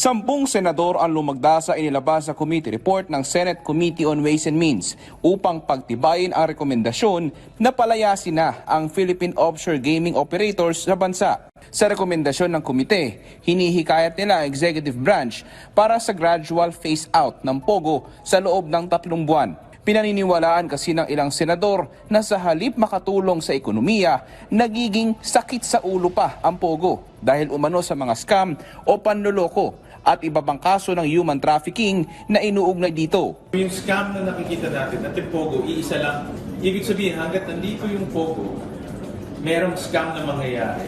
Sampung senador ang lumagda sa inilabas sa committee report ng Senate Committee on Ways and Means upang pagtibayin ang rekomendasyon na palayasin na ang Philippine offshore gaming operators sa bansa. Sa rekomendasyon ng komite, hinihikayat nila ang executive branch para sa gradual phase out ng POGO sa loob ng tatlong buwan. Pinaniniwalaan kasi ng ilang senador na sa halip makatulong sa ekonomiya, nagiging sakit sa ulo pa ang pogo dahil umano sa mga scam o panloloko at iba pang kaso ng human trafficking na inuugnay dito. Yung scam na nakikita natin at yung Pogo, iisa lang. Ibig sabihin, hanggat nandito yung Pogo, merong scam na mangyayari.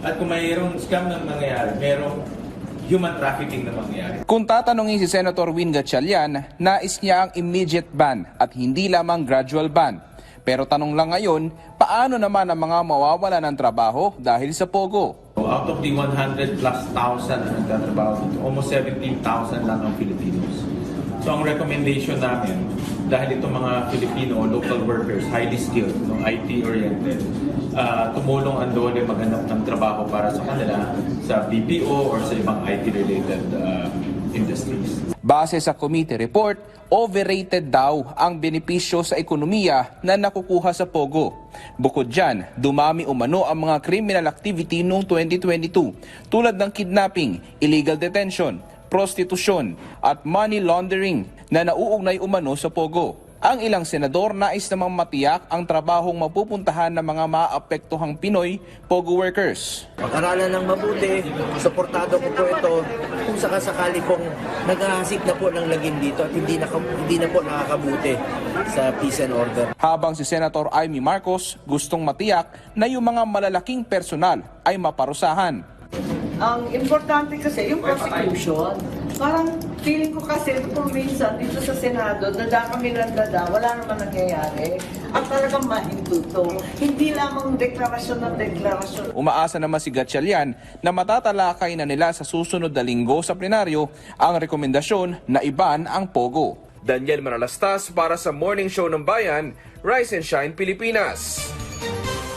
At kung mayroong scam na mangyayari, merong human trafficking na mangyayari. Kung tatanungin si Senator Win Gatchalian, nais niya ang immediate ban at hindi lamang gradual ban. Pero tanong lang ngayon, paano naman ang mga mawawala ng trabaho dahil sa pogo? So, out of the 100 plus thousand na nagtatrabaho dito, almost 17,000 lang ang Filipinos. So ang recommendation namin, dahil itong mga Filipino local workers, highly skilled, no, IT-oriented, uh, tumulong ang dole maghanap ng trabaho para sa kanila sa BPO or sa ibang IT-related uh, industries. Base sa committee report, overrated daw ang benepisyo sa ekonomiya na nakukuha sa Pogo. Bukod dyan, dumami umano ang mga criminal activity noong 2022 tulad ng kidnapping, illegal detention, prostitusyon at money laundering na nauugnay umano sa Pogo. Ang ilang senador nais namang matiyak ang trabahong mapupuntahan ng mga maapektuhang Pinoy Pogo workers. Pag-aralan ng mabuti, suportado ko po ito kung sakasakali pong naghahasik na po ng lagim dito at hindi na, hindi na po nakakabuti sa peace and order. Habang si Senator Amy Marcos gustong matiyak na yung mga malalaking personal ay maparusahan. Ang importante kasi yung prosecution. Parang feeling ko kasi kung minsan dito sa Senado, dada kami ng dada, wala naman nangyayari. At talagang mahintuto. Hindi lamang deklarasyon ng deklarasyon. Umaasa naman si Gatchalian na matatalakay na nila sa susunod na linggo sa plenaryo ang rekomendasyon na iban ang POGO. Daniel Manalastas para sa Morning Show ng Bayan, Rise and Shine Pilipinas.